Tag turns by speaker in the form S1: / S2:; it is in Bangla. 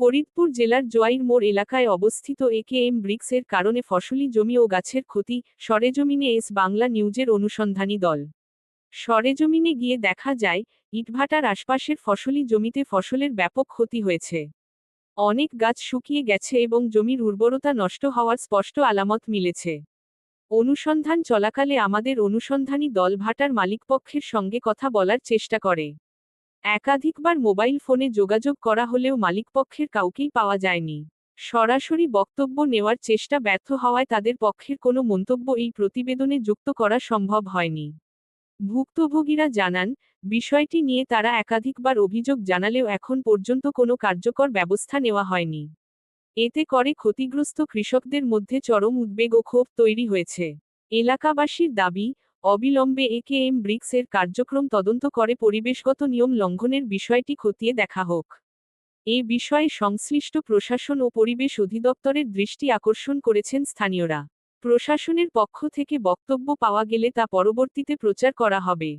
S1: ফরিদপুর জেলার জোয়াইর মোড় এলাকায় অবস্থিত একে এম ব্রিক্সের কারণে ফসলি জমি ও গাছের ক্ষতি, সরেজমিনে এস বাংলা নিউজের অনুসন্ধানী দল। সরেজমিনে গিয়ে দেখা যায়, ইটভাটার আশপাশের ফসলি জমিতে ফসলের ব্যাপক ক্ষতি হয়েছে। অনেক গাছ শুকিয়ে গেছে এবং জমির উর্বরতা নষ্ট হওয়ার স্পষ্ট আলামত মিলেছে। অনুসন্ধান চলাকালে আমাদের অনুসন্ধানী দল ভাটার মালিকপক্ষের সঙ্গে কথা বলার চেষ্টা করে। একাধিকবার মোবাইল ফোনে যোগাযোগ করা হলেও মালিকপক্ষের কাউকেই পাওয়া যায়নি। সরাসরি বক্তব্য নেওয়ার চেষ্টা ব্যর্থ হওয়ায় তাদের পক্ষের কোনো মন্তব্য এই প্রতিবেদনে যুক্ত করা সম্ভব হয়নি। ভুক্তভোগীরা জানান, বিষয়টি নিয়ে তারা একাধিকবার অভিযোগ জানালেও এখন পর্যন্ত কোনো কার্যকর ব্যবস্থা নেওয়া হয়নি। এতে করে ক্ষতিগ্রস্ত কৃষকদের মধ্যে চরম উদ্বেগ ও ক্ষোভ তৈরি হয়েছে। এলাকাবাসীর দাবি অবিলম্বে এ কে এম ব্রিক্সের কার্যক্রম তদন্ত করে পরিবেশগত নিয়ম লঙ্ঘনের বিষয়টি খতিয়ে দেখা হোক। এ বিষয়ে সংশ্লিষ্ট প্রশাসন ও পরিবেশ অধিদপ্তরের দৃষ্টি আকর্ষণ করেছেন স্থানীয়রা। প্রশাসনের পক্ষ থেকে বক্তব্য পাওয়া গেলে তা পরবর্তীতে প্রচার করা হবে।